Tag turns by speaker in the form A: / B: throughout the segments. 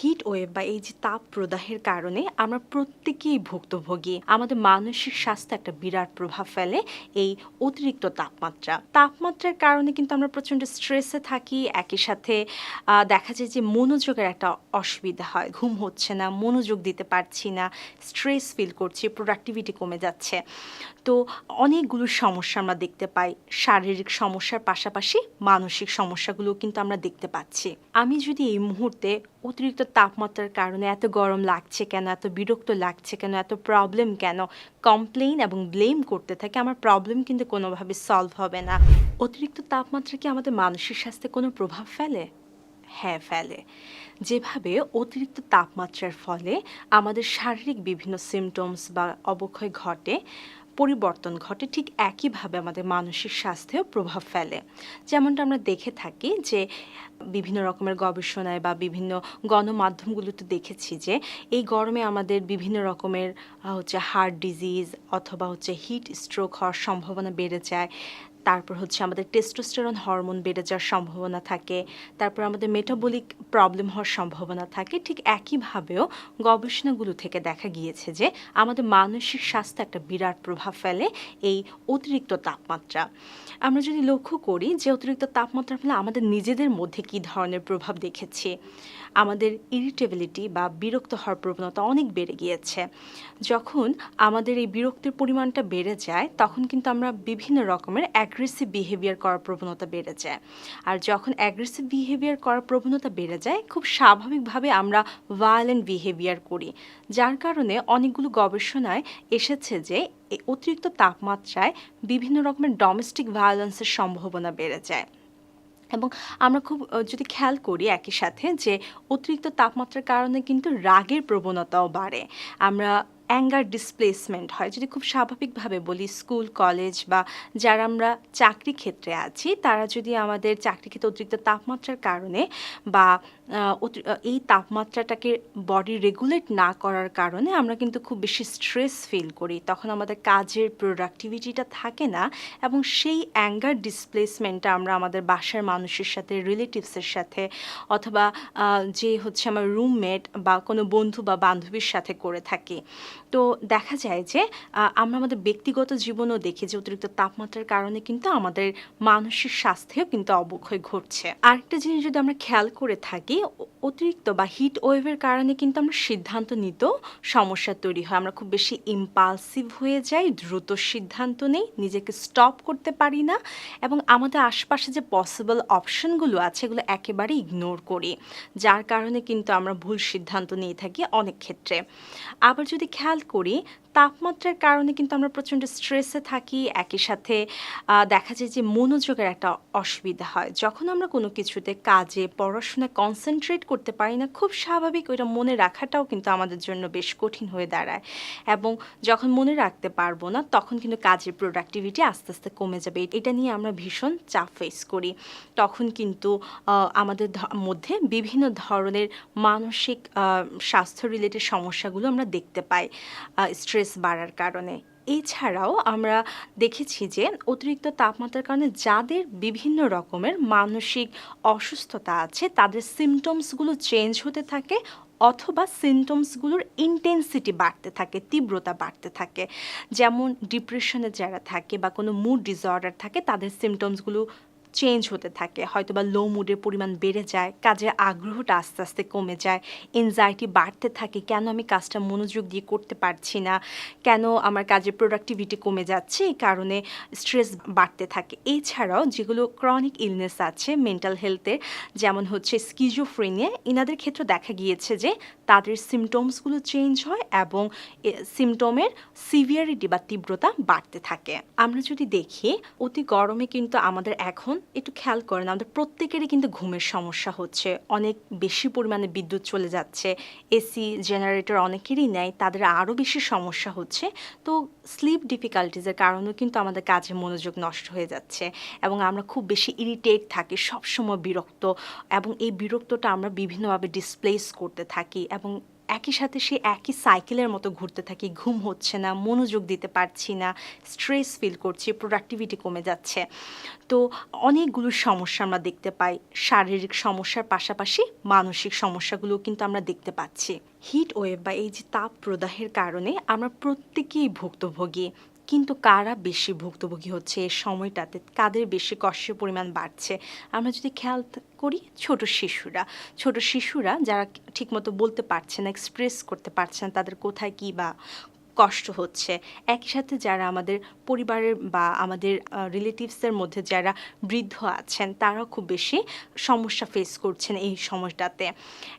A: Heat wave বা এই যে তাপ প্রদাহের কারণে আমরা প্রত্যেকেই ভুক্তভোগী। আমাদের মানসিক স্বাস্থ্য একটা বিরাট প্রভাব ফেলে এই অতিরিক্ত তাপমাত্রা। তাপমাত্রার কারণে কিন্তু আমরা প্রচণ্ড স্ট্রেসে থাকি, একই সাথে দেখা যায় যে মনোযোগের একটা অসুবিধা হয়। ঘুম হচ্ছে না, মনোযোগ দিতে পারছি না স্ট্রেস ফিল করছি প্রোডাক্টিভিটি কমে যাচ্ছে। তো অনেকগুলো সমস্যা আমরা দেখতে পাই। শারীরিক সমস্যার পাশাপাশি মানসিক সমস্যাগুলো কিন্তু আমরা দেখতে পাচ্ছি। আমি যদি এই মুহূর্তে অতিরিক্ত তাপমাত্রার কারণে এত গরম লাগছে কেন? এত বিরক্ত লাগছে কেন? এত প্রবলেম কেন? কমপ্লেন এবং ব্লেম করতে থাকে, আমার প্রবলেম কিন্তু কোনোভাবে সলভ হবে না। অতিরিক্ত তাপমাত্রা কি আমাদের মানসিক স্বাস্থ্যে কোনো প্রভাব ফেলে? হ্যাঁ ফেলে। যেভাবে অতিরিক্ত তাপমাত্রার ফলে আমাদের শারীরিক বিভিন্ন সিমটমস বা অবক্ষয় ঘটে পরিবর্তন ঘটে, ঠিক একইভাবে আমাদের মানসিক স্বাস্থ্যেও প্রভাব ফেলে। যেমনটা আমরা দেখে থাকি যে, বিভিন্ন রকমের গবেষণায় বা বিভিন্ন গণমাধ্যমগুলোতে দেখেছি যে, এই গরমে আমাদের বিভিন্ন রকমের হচ্ছে হার্ট ডিজিজ অথবা হচ্ছে হিট স্ট্রোক হওয়ার সম্ভাবনা বেড়ে যায়। তারপর হচ্ছে আমাদের টেস্টোস্টেরন হরমোন বেড়ে যাওয়ার সম্ভাবনা থাকে, তারপর আমাদের মেটাবলিক প্রবলেম হওয়ার সম্ভাবনা থাকে। ঠিক একইভাবেও গবেষণাগুলো থেকে দেখা গিয়েছে যে আমাদের মানসিক স্বাস্থ্যে একটা বিরাট প্রভাব ফেলে এই অতিরিক্ত তাপমাত্রা। আমরা যদি লক্ষ্য করি যে অতিরিক্ত তাপমাত্রার ফলে আমাদের নিজেদের মধ্যে কী ধরনের প্রভাব দেখেছি, আমাদের ইরিটেবিলিটি বা বিরক্ত হওয়ার প্রবণতা অনেক বেড়ে গিয়েছে। যখন আমাদের এই বিরক্তির পরিমাণটা বেড়ে যায়, তখন কিন্তু আমরা বিভিন্ন রকমের অ্যাগ্রেসিভ বিহেভিয়ার করার প্রবণতা বেড়ে যায়। আর যখন অ্যাগ্রেসিভ বিহেভিয়ার করার প্রবণতা বেড়ে যায়, খুব স্বাভাবিকভাবে আমরা ভায়োলেন্ট বিহেভিয়ার করি। যার কারণে অনেকগুলো গবেষণায় এসেছে যে অতিরিক্ত তাপমাত্রায় বিভিন্ন রকমের ডোমেস্টিক ভায়োলেন্সের সম্ভাবনা বেড়ে যায়। এবং আমরা খুব যদি খেয়াল করি একই সাথে যে, অতিরিক্ত তাপমাত্রার কারণে কিন্তু রাগের প্রবণতাও বাড়ে। আমরা অ্যাঙ্গার ডিসপ্লেসমেন্ট হয়। যদি খুব স্বাভাবিকভাবে বলি, স্কুল, কলেজ বা যারা আমরা চাকরি ক্ষেত্রে আছি, তারা যদি আমাদের চাকরি ক্ষেত্রে অতিরিক্ত তাপমাত্রার কারণে বা এই তাপমাত্রাটাকে বডি রেগুলেট না করার কারণে আমরা কিন্তু খুব বেশি স্ট্রেস ফিল করি। তখন আমাদের কাজের প্রোডাক্টিভিটিটা থাকে না এবং সেই অ্যাঙ্গার ডিসপ্লেসমেন্টটা আমরা আমাদের বাসার মানুষের সাথে রিলেটিভসের সাথে অথবা যে হচ্ছে আমার রুমমেট বা কোনো বন্ধু বা বান্ধবীর সাথে করে থাকি। তো দেখা যায় যে আমরা আমাদের ব্যক্তিগত জীবনেও দেখি যে অতিরিক্ত তাপমাত্রার কারণে কিন্তু আমাদের মানসিক স্বাস্থ্যেও কিন্তু অবক্ষয় ঘটছে। আরেকটা জিনিস যদি আমরা খেয়াল করে থাকি অতিরিক্ত বা হিট ওয়েভের কারণে কিন্তু আমরা সিদ্ধান্ত নিতেও সমস্যা তৈরি হয়। আমরা খুব বেশি ইম্পালসিভ হয়ে যাই, দ্রুত সিদ্ধান্ত নেই, নিজেকে স্টপ করতে পারি না এবং আমাদের আশপাশে যে পসিবল অপশনগুলো আছে এগুলো একেবারে ইগনোর করি, যার কারণে কিন্তু আমরা ভুল সিদ্ধান্ত নিয়ে থাকি অনেক ক্ষেত্রে। আবার যদি খেয়াল করি তাপমাত্রার কারণে কিন্তু আমরা প্রচণ্ড স্ট্রেসে থাকি। একই সাথে দেখা যায় যে মনোযোগের একটা অসুবিধা হয়। যখন আমরা কোনো কিছুতে কাজে পড়াশোনায় কনসেন্ট্রেট করতে পারি না, খুব স্বাভাবিক ওইটা মনে রাখাটাও কিন্তু আমাদের জন্য বেশ কঠিন হয়ে দাঁড়ায়। এবং যখন মনে রাখতে পারব না, তখন কিন্তু কাজের প্রোডাক্টিভিটি আস্তে আস্তে কমে যাবে। এটা নিয়ে আমরা ভীষণ চাপ ফেস করি। তখন কিন্তু আমাদের মধ্যে বিভিন্ন ধরনের মানসিক স্বাস্থ্য রিলেটেড সমস্যাগুলো আমরা দেখতে পাই। স্ট্রেস বাড়ার কারণে। এছাড়াও আমরা দেখেছি যে অতিরিক্ত তাপমাত্রার কারণে যাদের বিভিন্ন রকমের মানসিক অসুস্থতা আছে, তাদের সিমটমসগুলো চেঞ্জ হতে থাকে অথবা সিমটমসগুলোর ইন্টেন্সিটি বাড়তে থাকে, তীব্রতা বাড়তে থাকে। যেমন ডিপ্রেশনে যারা থাকে বা কোনো মুড ডিসঅর্ডার থাকে, তাদের সিমটমসগুলো চেঞ্জ হতে থাকে হয়তো বা লো মুডের পরিমাণ বেড়ে যায়, কাজের আগ্রহটা আস্তে আস্তে কমে যায় এনজাইটি বাড়তে থাকে, কেন আমি কাজটা মনোযোগ দিয়ে করতে পারছি না, কেন আমার কাজের প্রোডাক্টিভিটি কমে যাচ্ছে, এই কারণে স্ট্রেস বাড়তে থাকে। এছাড়াও যেগুলো ক্রনিক ইলনেস আছে মেন্টাল হেলথের যেমন হচ্ছে স্কিজোফ্রেনিয়া এনাদের ক্ষেত্রে দেখা গিয়েছে যে তাদের সিমটমসগুলো চেঞ্জ হয় এবং সিমটমের সিভিয়ারিটি বা তীব্রতা বাড়তে থাকে। আমরা যদি দেখি, অতি গরমে কিন্তু আমাদের এখন একটু খেয়াল করেন, আমাদের প্রত্যেকেরই কিন্তু ঘুমের সমস্যা হচ্ছে। অনেক বেশি পরিমাণে বিদ্যুৎ চলে যাচ্ছে, এসি, জেনারেটর অনেকেরই নেয়, তাদের আরও বেশি সমস্যা হচ্ছে। তো স্লিপ ডিফিকাল্টিজের কারণেও কিন্তু আমাদের কাজে মনোযোগ নষ্ট হয়ে যাচ্ছে এবং আমরা খুব বেশি ইরিটেট থাকি, সবসময় বিরক্ত এবং এই বিরক্তটা আমরা বিভিন্নভাবে ডিসপ্লেস করতে থাকি এবং একই সাথে সে একই সাইকেলের মতো ঘুরতে থাকি, ঘুম হচ্ছে না, মনোযোগ দিতে পারছি না স্ট্রেস ফিল করছি প্রোডাক্টিভিটি কমে যাচ্ছে। তো অনেকগুলো সমস্যা আমরা দেখতে পাই, শারীরিক সমস্যার পাশাপাশি মানসিক সমস্যাগুলো কিন্তু আমরা দেখতে পাচ্ছি। হিট ওয়েভ বা এই যে তাপ প্রদাহের কারণে আমরা প্রত্যেকেই ভুক্তভোগী। কিন্তু কারা বেশি ভুক্তভোগী হচ্ছে এই সময়টাতে? কাদের বেশি কষ্টের পরিমাণ বাড়ছে? আমরা যদি খেয়াল করি, ছোট শিশুরা। ছোট শিশুরা যারা ঠিকমতো বলতে পারছে না এক্সপ্রেস করতে পারছে না, তাদের কোথায় কী বা কষ্ট হচ্ছে। একই সাথে যারা আমাদের পরিবারের বা আমাদের রিলেটিভসদের মধ্যে যারা বৃদ্ধ আছেন, তারাও খুব বেশি সমস্যা ফেস করছেন এই সময়টাতে।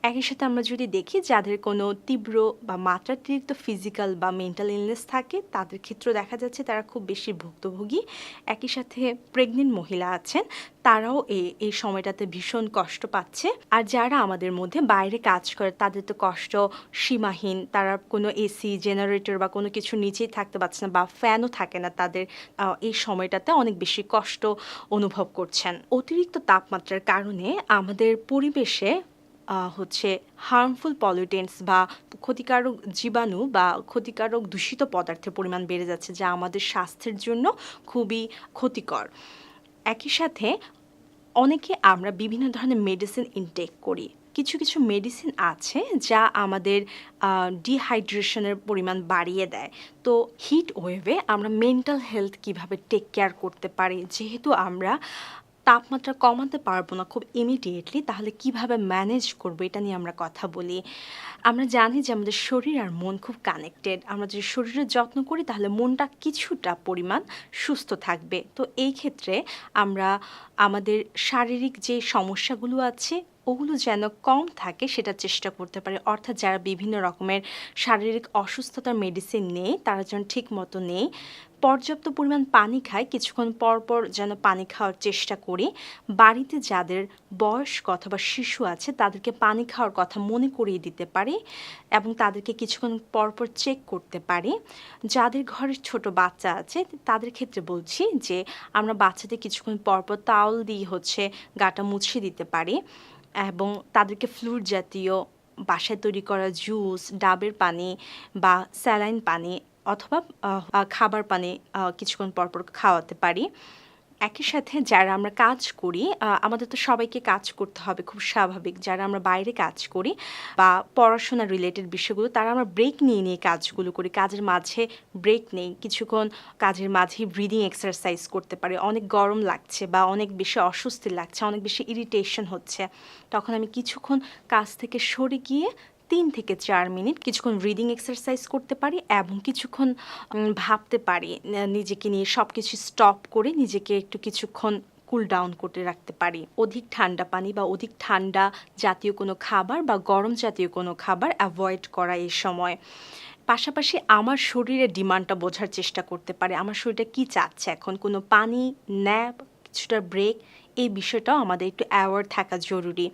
A: একই সাথে আমরা যদি দেখি, যাদের কোনো তীব্র বা মাত্রাতিরিক্ত ফিজিক্যাল বা মেন্টাল ইলনেস থাকে, তাদের ক্ষেত্রেও দেখা যাচ্ছে তারা খুব বেশি ভুক্তভোগী। একই সাথে প্রেগনেন্ট মহিলা আছেন তারাও এই এই সময়টাতে ভীষণ কষ্ট পাচ্ছে। আর যারা আমাদের মধ্যে বাইরে কাজ করে, তাদের তো কষ্ট সীমাহীন। তারা কোনো এসি, জেনারেটর বা কোনো কিছু নিচেই থাকতে পারছে না বা ফ্যানও থাকে না তাদের এই সময়টাতে অনেক বেশি কষ্ট অনুভব করছেন। অতিরিক্ত তাপমাত্রার কারণে আমাদের পরিবেশে হচ্ছে হার্মফুল পলিউটেন্টস বা ক্ষতিকারক জীবাণু বা ক্ষতিকারক দূষিত পদার্থের পরিমাণ বেড়ে যাচ্ছে, যা আমাদের স্বাস্থ্যের জন্য খুবই ক্ষতিকর। একই সাথে অনেকে আমরা বিভিন্ন ধরনের মেডিসিন ইনটেক করি। কিছু কিছু মেডিসিন আছে যা আমাদের ডিহাইড্রেশনের পরিমাণ বাড়িয়ে দেয়। তো হিট ওয়েভে আমরা মেন্টাল হেলথ কীভাবে টেক কেয়ার করতে পারি, যেহেতু আমরা তাপমাত্রা কমাতে পারব না খুব ইমিডিয়েটলি তাহলে কীভাবে ম্যানেজ করব এটা নিয়ে আমরা কথা বলি। আমরা জানি যে আমাদের শরীর আর মন খুব কানেক্টেড আমরা যদি শরীরের যত্ন করি, তাহলে মনটা কিছুটা পরিমাণ সুস্থ থাকবে। তো এই ক্ষেত্রে আমরা আমাদের শারীরিক যে সমস্যাগুলো আছে, ওগুলো যেন কম থাকে সেটা চেষ্টা করতে পারে। অর্থাৎ যারা বিভিন্ন রকমের শারীরিক অসুস্থতার মেডিসিন নেই, তারা যেন ঠিক মতো নেই। পর্যাপ্ত পরিমাণ পানি খায়, কিছুক্ষণ পর পর যেন পানি খাওয়ার চেষ্টা করি। বাড়িতে যাদের বয়স্ক অথবা শিশু আছে, তাদেরকে পানি খাওয়ার কথা মনে করিয়ে দিতে পারি। এবং তাদেরকে কিছুক্ষণ পর পর চেক করতে পারি। যাদের ঘরে ছোট বাচ্চা আছে, তাদের ক্ষেত্রে বলছি যে, আমরা বাচ্চাদের কিছুক্ষণ পরপর পর তাওল দিয়ে হচ্ছে গাটা মুছে দিতে পারি এবং তাদেরকে ফ্লুইড জাতীয় বাসায় তৈরি করা জুস ডাবের পানি বা স্যালাইন পানি অথবা খাবার পানি কিছুক্ষণ পর পর খাওয়াতে পারি। একই সাথে যারা আমরা কাজ করি আমাদের তো সবাইকে কাজ করতে হবে খুব স্বাভাবিক। যারা আমরা বাইরে কাজ করি বা পড়াশোনা রিলেটেড বিষয়গুলো, তারা আমরা ব্রেক নিয়ে নিয়ে কাজগুলো করি। কাজের মাঝে ব্রেক নেই। কিছুক্ষণ কাজের মাঝেই ব্রিদিং এক্সারসাইজ করতে পারি। অনেক গরম লাগছে বা অনেক বেশি অস্বস্তি লাগছে, অনেক বেশি ইরিটেশন হচ্ছে। তখন আমি কিছুক্ষণ কাজ থেকে সরে গিয়ে তিন থেকে চার মিনিট কিছুক্ষণ রিডিং এক্সারসাইজ করতে পারি এবং কিছুক্ষণ ভাবতে পারি নিজেকে নিয়ে সব কিছু স্টপ করে নিজেকে একটু কিছুক্ষণ কুল ডাউন করতে রাখতে পারি। অধিক ঠান্ডা পানি বা অধিক ঠান্ডা জাতীয় কোনো খাবার বা গরম জাতীয় কোনো খাবার অ্যাভয়েড করা এই সময়। পাশাপাশি আমার শরীরের ডিমান্ডটা বোঝার চেষ্টা করতে পারে। আমার শরীরটা কি চাচ্ছে এখন? কোনো পানি ন্যাপ কিছুটা ব্রেক এই বিষয়টাও আমাদের একটু অ্যাওয়ার থাকা জরুরি।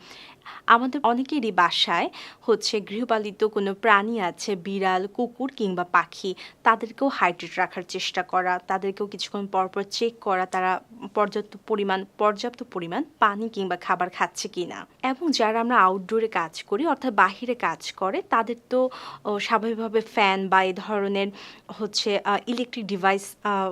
A: আমাদের অনেকেরই বাসায় হচ্ছে গৃহপালিত কোনো প্রাণী আছে, বিড়াল, কুকুর কিংবা পাখি, তাদেরকেও হাইড্রেট রাখার চেষ্টা করা, তাদেরকেও কিছুক্ষণ পরপর চেক করা, তারা পর্যাপ্ত পরিমাণ পর্যাপ্ত পরিমাণ পানি কিংবা খাবার খাচ্ছে কি না এবং যারা আমরা আউটডোরে কাজ করি, অর্থাৎ বাহিরে কাজ করে, তাদের তো স্বাভাবিকভাবে ফ্যান বা এই ধরনের হচ্ছে ইলেকট্রিক ডিভাইস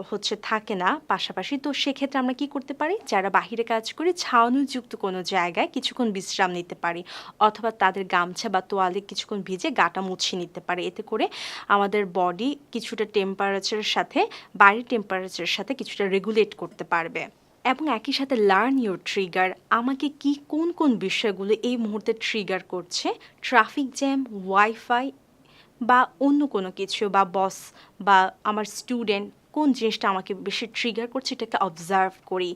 A: হচ্ছে থাকে না পাশাপাশি। তো সেক্ষেত্রে আমরা কি করতে পারি? যারা বাহিরে কাজ করি, ছাউনিযুক্ত কোনো জায়গায় কিছুক্ষণ বিশ্রাম নিতে পারি, অথবা তাদের গামছা বা তোয়ালে কিছুক্ষণ ভিজে গাটা মুছে নিতে পারে। এতে করে আমাদের বডি কিছুটা টেম্পারেচারের সাথে বাইরের টেম্পারেচারের সাথে কিছুটা রেগুলেট করতে পারবে। এবং একই সাথে লার্ন ইউর ট্রিগার আমাকে কি, কোন কোন বিষয়গুলো এই মুহূর্তে ট্রিগার করছে? ট্রাফিক জ্যাম ওয়াইফাই বা অন্য কোনো কিছু বা বস বা আমার স্টুডেন্ট কোন জিনিসটা আমাকে বেশি ট্রিগার করছে, এটাকে অবজার্ভ করি।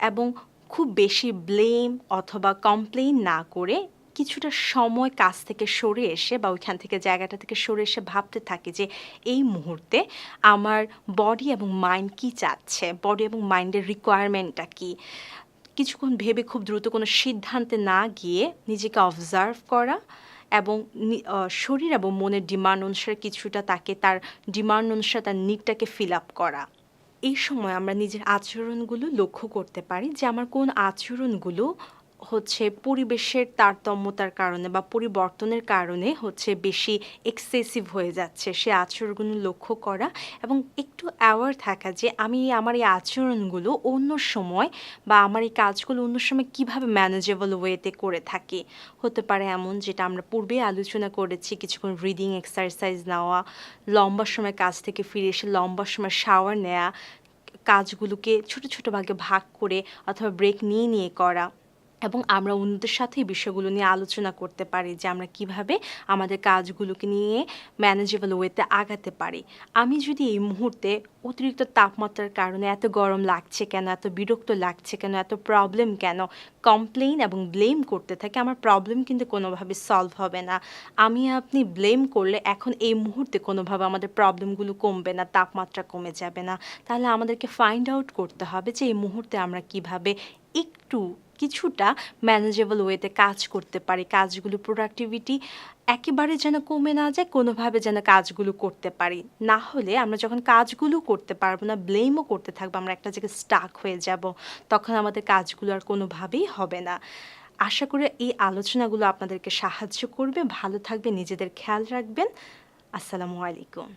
A: এবং খুব বেশি ব্লেম অথবা কমপ্লেইন না করে কিছুটা সময় কাজ থেকে সরে এসে বা ওইখান থেকে জায়গাটা থেকে সরে এসে ভাবতে থাকি যে এই মুহূর্তে আমার বডি এবং মাইন্ড কি চাচ্ছে? বডি এবং মাইন্ডের রিকোয়ারমেন্টটা কি? কিছুক্ষণ ভেবে খুব দ্রুত কোনো সিদ্ধান্তে না গিয়ে নিজেকে অবজার্ভ করা এবং শরীর এবং মনের ডিমান্ড অনুসারে কিছুটা তাকে তার ডিমান্ড অনুসারে তার নিডটাকে ফিল আপ করা। এই সময় আমরা নিজের আচরণগুলো লক্ষ্য করতে পারি যে আমার কোন আচরণগুলো হচ্ছে পরিবেশের তারতম্যতার কারণে বা পরিবর্তনের কারণে হচ্ছে বেশি এক্সেসিভ হয়ে যাচ্ছে সে আচরণগুলো লক্ষ্য করা এবং একটু অ্যাওয়ার থাকা যে আমি আমার এই আচরণগুলো অন্য সময় বা আমার এই কাজগুলো অন্য সময় কীভাবে ম্যানেজেবল ওয়েতে করে থাকি। হতে পারে এমন যেটা আমরা পূর্বে আলোচনা করেছি, কিছুক্ষণ রিডিং এক্সারসাইজ নেওয়া, লম্বা সময় কাজ থেকে ফিরে এসে লম্বা সময় শাওয়ার নেওয়া কাজগুলোকে ছোট ছোট ভাগে ভাগ করে অথবা ব্রেক নিয়ে নিয়ে করা। এবং আমরা অন্যদের সাথে এই বিষয়গুলো নিয়ে আলোচনা করতে পারি যে আমরা কীভাবে আমাদের কাজগুলোকে নিয়ে ম্যানেজেবল ওয়েতে আগাতে পারি। আমি যদি এই মুহূর্তে অতিরিক্ত তাপমাত্রার কারণে এত গরম লাগছে কেন, এত বিরক্ত লাগছে কেন, এত প্রবলেম কেন কমপ্লেইন এবং ব্লেম করতে থাকি, আমার প্রবলেম কিন্তু কোনোভাবে সলভ হবে না। আমি আপনি ব্লেম করলে এখন এই মুহূর্তে কোনোভাবে আমাদের প্রবলেমগুলো কমবে না, তাপমাত্রা কমে যাবে না। তাহলে আমাদেরকে ফাইন্ড আউট করতে হবে যে এই মুহূর্তে আমরা কীভাবে একটু কিছুটা ম্যানেজেবল ওয়েতে কাজ করতে পারি। কাজগুলো প্রোডাক্টিভিটি একেবারে যেন কমে না যায়, কোনোভাবে যেন কাজগুলো করতে পারি। না হলে আমরা যখন কাজগুলো করতে পারব না ব্লেমও করতে থাকব, আমরা একটা জায়গায় স্টাক হয়ে যাব, তখন আমাদের কাজগুলো আর কোনোভাবেই হবে না। আশা করি এই আলোচনাগুলো আপনাদেরকে সাহায্য করবে। ভালো থাকবে নিজেদের খেয়াল রাখবেন। আসসালামু আলাইকুম।